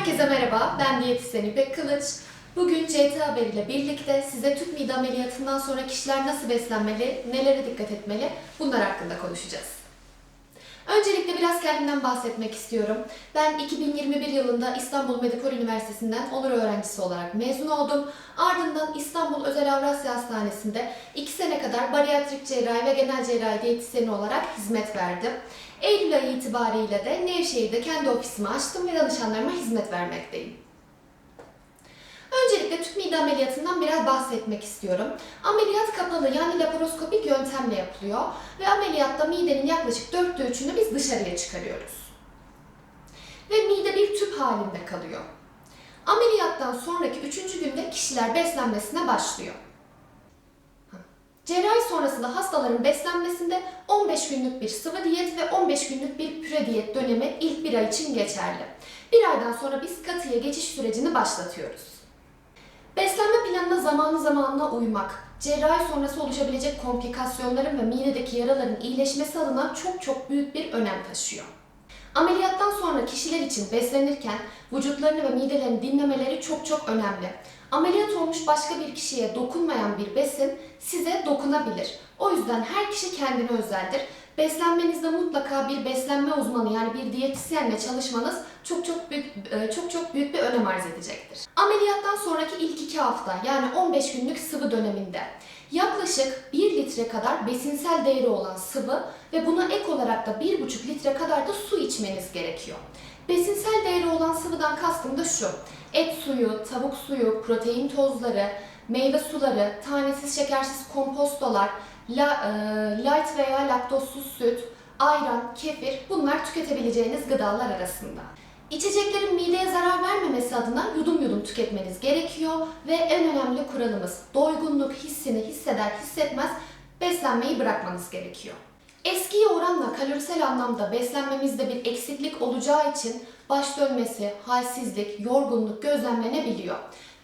Herkese merhaba, ben diyetisyen İpek Kılıç. Bugün CT Haber ile birlikte size tüp mide ameliyatından sonra kişiler nasıl beslenmeli, nelere dikkat etmeli bunlar hakkında konuşacağız. Öncelikle biraz kendimden bahsetmek istiyorum. Ben 2021 yılında İstanbul Medikal Üniversitesi'nden onur öğrencisi olarak mezun oldum. Ardından İstanbul Özel Avrasya Hastanesi'nde 2 sene kadar bariyatrik cerrahi ve genel cerrahi diyetisyeni olarak hizmet verdim. Eylül ayı itibariyle de Nevşehir'de kendi ofisimi açtım ve danışanlarıma hizmet vermekteyim. Öncelikle tüp mide ameliyatından biraz bahsetmek istiyorum. Ameliyat kapalı yani laparoskopik yöntemle yapılıyor ve ameliyatta midenin yaklaşık dörtte üçünü biz dışarıya çıkarıyoruz. Ve mide bir tüp halinde kalıyor. Ameliyattan sonraki üçüncü günde kişiler beslenmesine başlıyor. Cerrahi sonrasında hastaların beslenmesinde 15 günlük bir sıvı diyet ve 15 günlük bir püre diyet dönemi ilk bir ay için geçerli. Bir aydan sonra biz katıya geçiş sürecini başlatıyoruz. Beslenme planına zamanlı zamanla uymak, cerrahi sonrası oluşabilecek komplikasyonların ve midedeki yaraların iyileşmesi adına çok çok büyük bir önem taşıyor. Ameliyattan sonra kişiler için beslenirken vücutlarını ve midelerini dinlemeleri çok çok önemli. Ameliyat olmuş başka bir kişiye dokunmayan bir besin size dokunabilir. O yüzden her kişi kendine özeldir. Beslenmenizde mutlaka bir beslenme uzmanı yani bir diyetisyenle çalışmanız çok çok büyük e, çok çok büyük bir önem arz edecektir. Ameliyattan sonraki ilk iki hafta yani 15 günlük sıvı döneminde yaklaşık 1 litre kadar besinsel değeri olan sıvı ve buna ek olarak da 1,5 litre kadar da su içmeniz gerekiyor. Besinsel değeri olan sıvıdan kastım da şu. Et suyu, tavuk suyu, protein tozları, meyve suları, tanesiz şekersiz kompostolar, la, e, light veya laktozsuz süt, ayran, kefir bunlar tüketebileceğiniz gıdalar arasında. İçeceklerin mideye zarar vermemesi adına yudum yudum tüketmeniz gerekiyor ve en önemli kuralımız doygunluk hissini hisseder hissetmez beslenmeyi bırakmanız gerekiyor. Eskiye oranla kalorisel anlamda beslenmemizde bir eksiklik olacağı için baş dönmesi, halsizlik, yorgunluk gözlemlenebiliyor.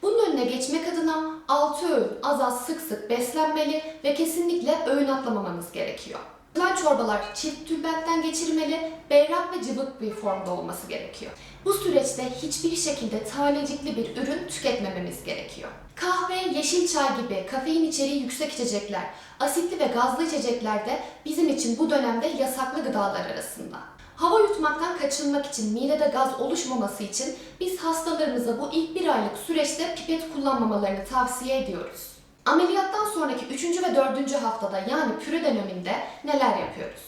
Bunun önüne geçmek adına 6 öğün az az sık sık beslenmeli ve kesinlikle öğün atlamamanız gerekiyor. Yapılan çorbalar çift tülbentten geçirmeli, berrak ve cıvık bir formda olması gerekiyor. Bu süreçte hiçbir şekilde tanecikli bir ürün tüketmememiz gerekiyor. Kahve, yeşil çay gibi kafein içeriği yüksek içecekler, asitli ve gazlı içecekler de bizim için bu dönemde yasaklı gıdalar arasında. Hava yutmaktan kaçınmak için, midede gaz oluşmaması için biz hastalarımıza bu ilk bir aylık süreçte pipet kullanmamalarını tavsiye ediyoruz. Ameliyattan sonraki 3. ve 4. haftada yani püre döneminde neler yapıyoruz?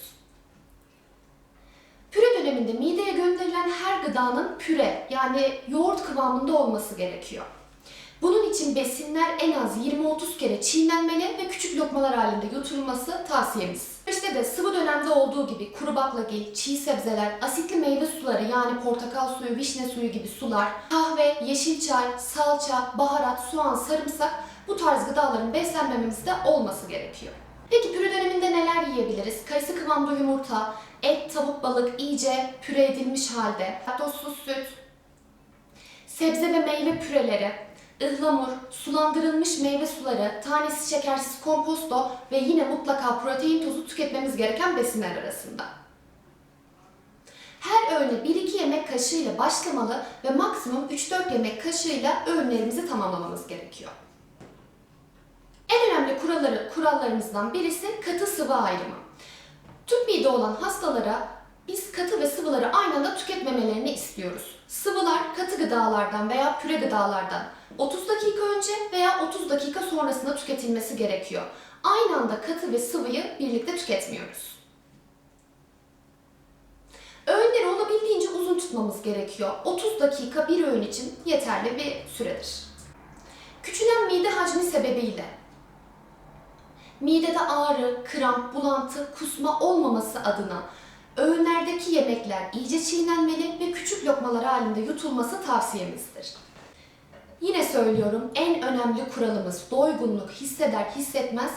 Püre döneminde mideye gönderilen her gıdanın püre yani yoğurt kıvamında olması gerekiyor. Bunun için besinler en az 20-30 kere çiğnenmeli ve küçük lokmalar halinde yutulması tavsiyemiz. İşte de sıvı dönemde olduğu gibi kuru baklagil, çiğ sebzeler, asitli meyve suları yani portakal suyu, vişne suyu gibi sular, kahve, yeşil çay, salça, baharat, soğan, sarımsak bu tarz gıdaların beslenmememizde olması gerekiyor. Peki püre döneminde neler yiyebiliriz? Kayısı kıvamda yumurta, et, tavuk, balık iyice püre edilmiş halde, laktozsuz süt, sebze ve meyve püreleri, ıhlamur, sulandırılmış meyve suları, tanesiz şekersiz komposto ve yine mutlaka protein tozu tüketmemiz gereken besinler arasında. Her öğüne 1-2 yemek kaşığıyla başlamalı ve maksimum 3-4 yemek kaşığıyla öğünlerimizi tamamlamamız gerekiyor. En önemli kuralları, kurallarımızdan birisi katı sıvı ayrımı. Tüp mide olan hastalara biz katı ve sıvıları aynı anda tüketmemelerini istiyoruz. Katı gıdalardan veya püre gıdalardan 30 dakika önce veya 30 dakika sonrasında tüketilmesi gerekiyor. Aynı anda katı ve sıvıyı birlikte tüketmiyoruz. Öğünleri olabildiğince uzun tutmamız gerekiyor. 30 dakika bir öğün için yeterli bir süredir. Küçülen mide hacmi sebebiyle midede ağrı, kramp, bulantı, kusma olmaması adına öğünlerdeki yemekler iyice çiğnenmeli ve küçük lokmalar halinde yutulması tavsiyemizdir. Yine söylüyorum en önemli kuralımız doygunluk hisseder hissetmez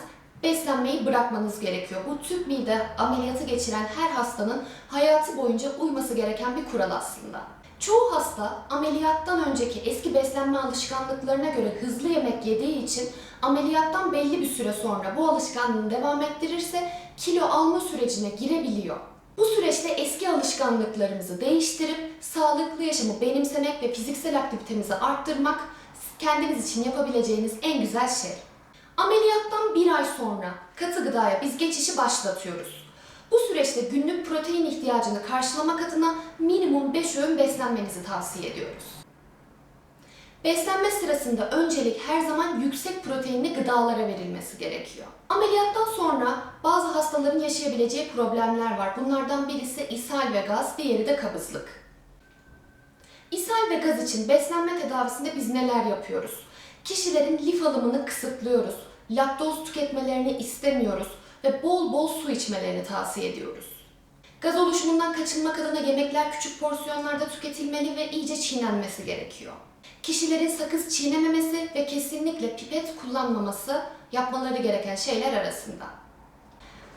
beslenmeyi bırakmanız gerekiyor. Bu tüp mide ameliyatı geçiren her hastanın hayatı boyunca uyması gereken bir kural aslında. Çoğu hasta ameliyattan önceki eski beslenme alışkanlıklarına göre hızlı yemek yediği için ameliyattan belli bir süre sonra bu alışkanlığını devam ettirirse kilo alma sürecine girebiliyor. Alışkanlıklarımızı değiştirip sağlıklı yaşamı benimsemek ve fiziksel aktivitemizi arttırmak kendiniz için yapabileceğiniz en güzel şey. Ameliyattan bir ay sonra katı gıdaya biz geçişi başlatıyoruz. Bu süreçte günlük protein ihtiyacını karşılamak adına minimum 5 öğün beslenmenizi tavsiye ediyoruz. Beslenme sırasında öncelik her zaman yüksek proteinli gıdalara verilmesi gerekiyor. Ameliyattan sonra bazı hastaların yaşayabileceği problemler var. Bunlardan birisi ishal ve gaz, diğeri de kabızlık. İshal ve gaz için beslenme tedavisinde biz neler yapıyoruz? Kişilerin lif alımını kısıtlıyoruz. Laktoz tüketmelerini istemiyoruz ve bol bol su içmelerini tavsiye ediyoruz. Gaz oluşumundan kaçınmak adına yemekler küçük porsiyonlarda tüketilmeli ve iyice çiğnenmesi gerekiyor. Kişilerin sakız çiğnememesi ve kesinlikle pipet kullanmaması yapmaları gereken şeyler arasında.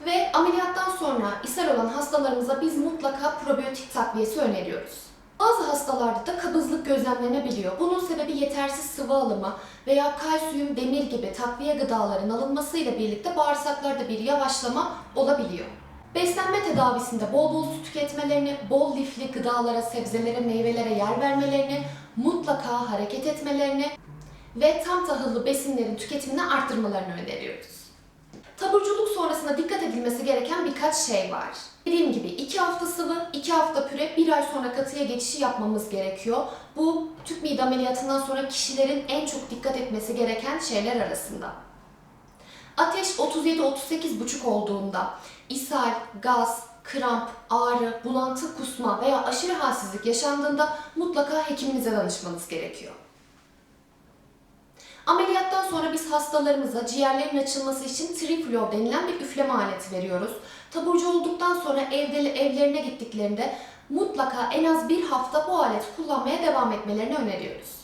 Ve ameliyattan sonra ishal olan hastalarımıza biz mutlaka probiyotik takviyesi öneriyoruz. Bazı hastalarda da kabızlık gözlemlenebiliyor. Bunun sebebi yetersiz sıvı alımı veya kalsiyum, demir gibi takviye gıdaların alınmasıyla birlikte bağırsaklarda bir yavaşlama olabiliyor. Beslenme tedavisinde bol bol su tüketmelerini, bol lifli gıdalara, sebzelere, meyvelere yer vermelerini, mutlaka hareket etmelerini ve tam tahıllı besinlerin tüketimini arttırmalarını öneriyoruz. Taburculuk sonrasında dikkat edilmesi gereken birkaç şey var. Dediğim gibi 2 hafta sıvı, 2 hafta püre, 1 ay sonra katıya geçişi yapmamız gerekiyor. Bu tüp mide ameliyatından sonra kişilerin en çok dikkat etmesi gereken şeyler arasında. Ateş 37-38,5 olduğunda ishal, gaz, kramp, ağrı, bulantı, kusma veya aşırı halsizlik yaşandığında mutlaka hekiminize danışmanız gerekiyor. Ameliyattan sonra biz hastalarımıza ciğerlerin açılması için trifluor denilen bir üfleme aleti veriyoruz. Taburcu olduktan sonra evde, evlerine gittiklerinde mutlaka en az bir hafta bu aleti kullanmaya devam etmelerini öneriyoruz.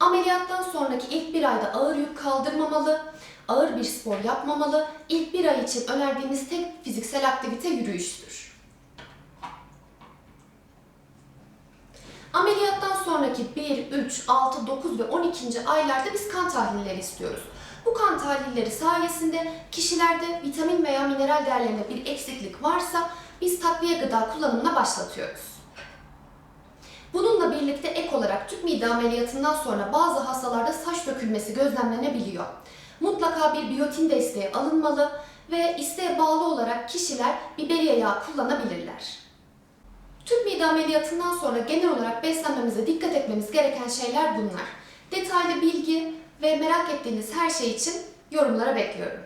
Ameliyattan sonraki ilk bir ayda ağır yük kaldırmamalı, ağır bir spor yapmamalı. İlk bir ay için önerdiğimiz tek fiziksel aktivite yürüyüştür. Ameliyattan sonraki 1, 3, 6, 9 ve 12. aylarda biz kan tahlilleri istiyoruz. Bu kan tahlilleri sayesinde kişilerde vitamin veya mineral değerlerinde bir eksiklik varsa biz takviye gıda kullanımına başlatıyoruz. Bununla birlikte ek olarak tüp mide ameliyatından sonra bazı hastalarda saç dökülmesi gözlemlenebiliyor. Mutlaka bir biyotin desteği alınmalı ve isteğe bağlı olarak kişiler biberiye yağı kullanabilirler. Tüp mide ameliyatından sonra genel olarak beslenmemize dikkat etmemiz gereken şeyler bunlar. Detaylı bilgi ve merak ettiğiniz her şey için yorumlara bekliyorum.